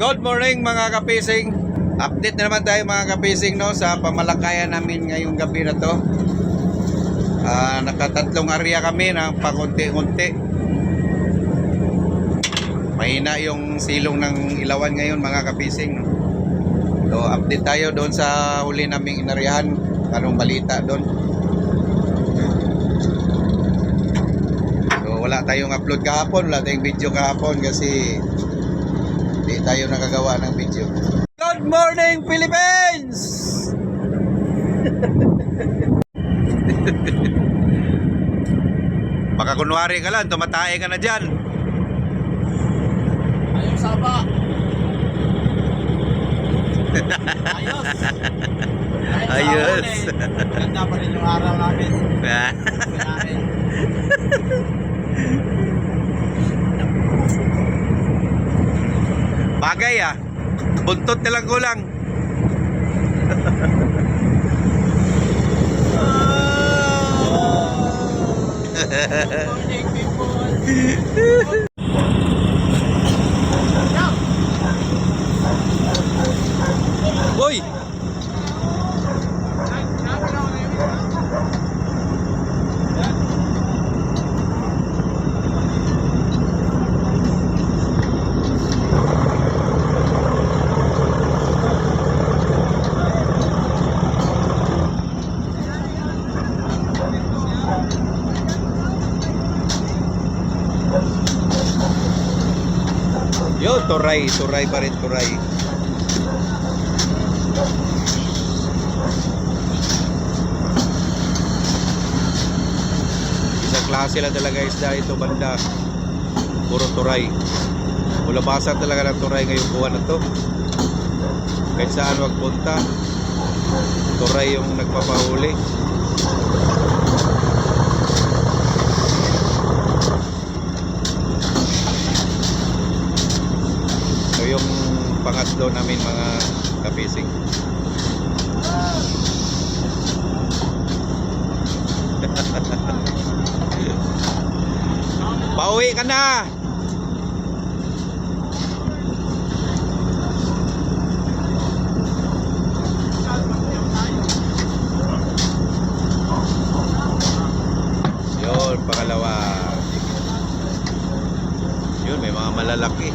Good morning mga kapising. Update na naman tayo mga kapising no sa pamalakayan namin ngayong gabi na to. Ah, nakatatlong area kami na pakunti-kunti. Mahina yung silong ng ilawan ngayon mga kapising. No? So update tayo doon sa huli naming inaryahan. Anong balita doon? So wala tayong upload kahapon, wala tayong video kahapon kasi hindi tayo nakagawa ng video. Good morning, Philippines! Baka kunwari ka lang, tumatae ka na dyan. Ayos saba. Ayos. Ayos. Ganda pa rin yung araw namin. Kasi namin. Bagay ah. Buntot na lang kulang. Yo, turay, turay pa rin, turay. Isang klase lang talaga isda ito banda. Puro turay. Ulabasan talaga ng turay ngayong buwan na to. Kahit saan magpunta, turay yung nagpapahuli. Yung pangatlo namin mga kapising. Pauwi ka na! Yun, pangalawa. Yun, may mga malalaki.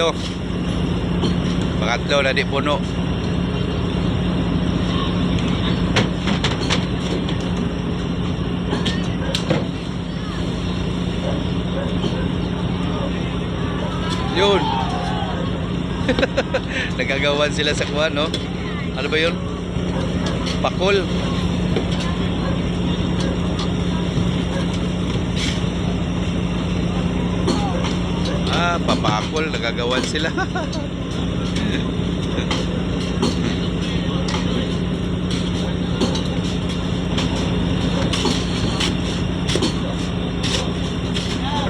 Pangatlo. Pangatlo na di puno. Yun. Nagagawan sila sa kuha, no? Ano ba yun? Pakul. Ah, papakol. Nagagawan sila.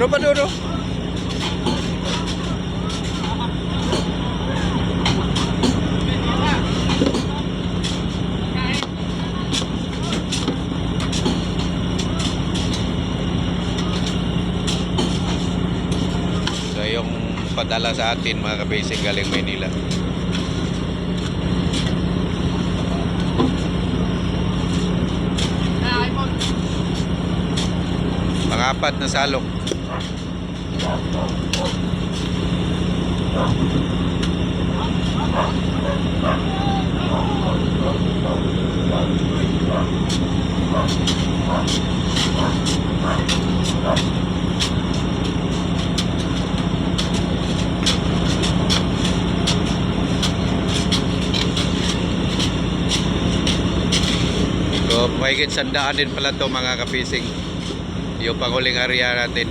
Ano ba doon, no? So yung padala sa atin mga kabasing galing Maynila. Pangapat na salok. Mahigit sandaan din pala to mga kapising. Yung panghuling area natin.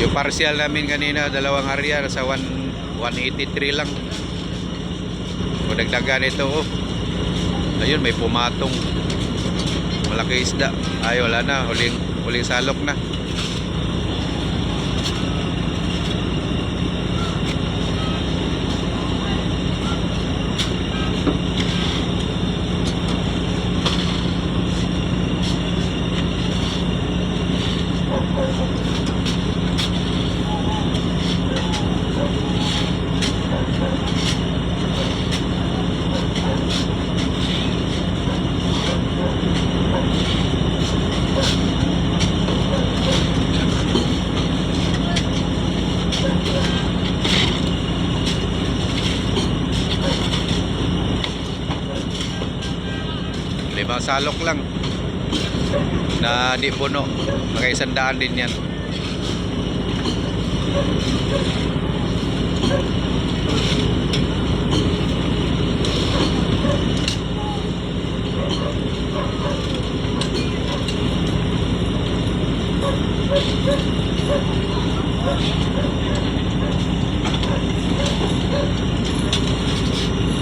Yung partial namin kanina, dalawang area, nasa 1, 183 lang. Kung nagdagan ito, oh. Ayun, may pumatong. Malaki isda. Ay, wala na. Huling, huling salok na. Salok lang. Na di puno. Mga isang daan din yan.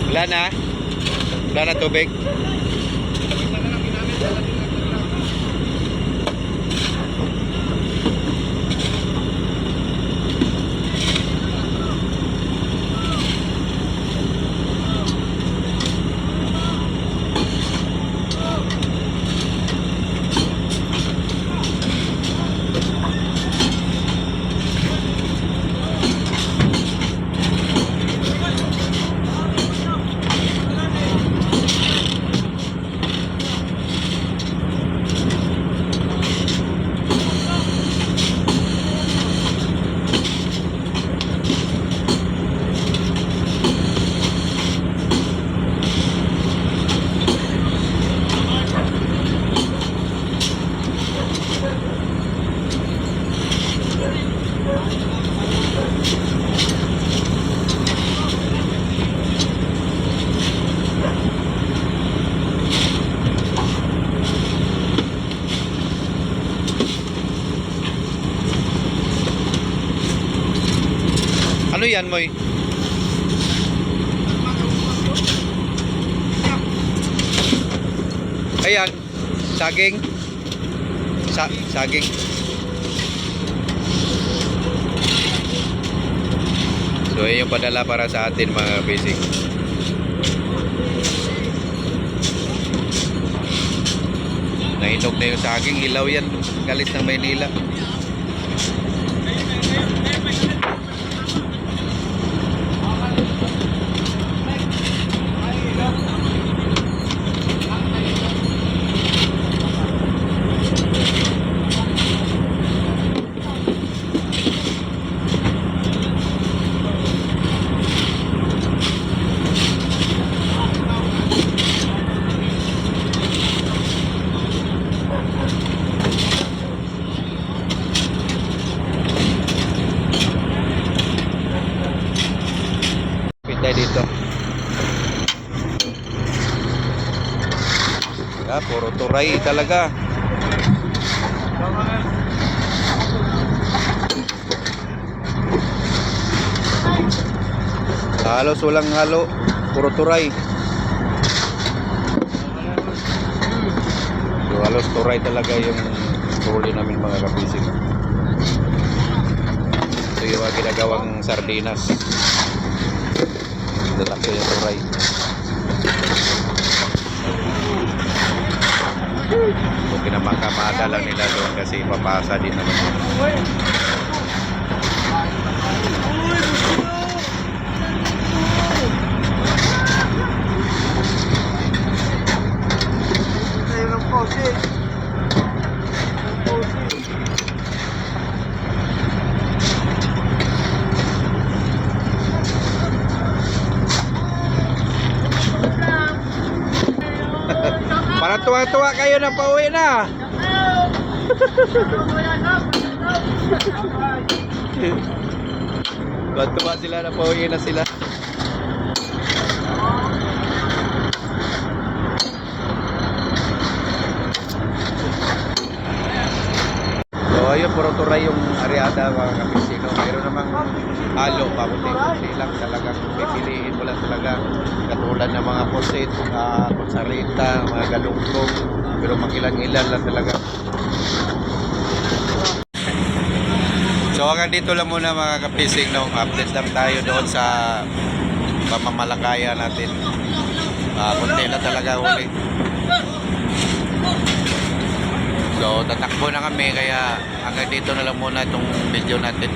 Wala na? Wala na tubig? Ano yan, Moy? Ayan, saging. Sa saging. So, yun yung padala para sa atin mga basic. Nahinog na yung saging. Ilaw yan. Galit ng Maynila. Pinday dito. Ah, puro turay talaga. Halos walang halo, puro turay. So, halos turay talaga yung huli namin mga kapising. Ito yung mga ginagawang sardinas. Lalaki yung turay. So, pinamakamada lang nila doon kasi papasa din naman. yun. Tuwa-tuwa kayo na pauwi na. Tuwa sila na pauwi na sila. So ayun, puro turay yung areada mga kapisino. Mayroon namang halo, pamunti-munti lang talagang pipiliin mo lang talaga. Katulad ng mga pusit, uh, kutsarita, mga galunggong. Pero makilang-ilan lang talaga. So hanggang dito lang muna mga kapising. Update lang tayo doon sa pamamalakaya natin. Ah, konti na talaga uli. So tatakbo na kami kaya hanggang dito na lang muna itong video natin.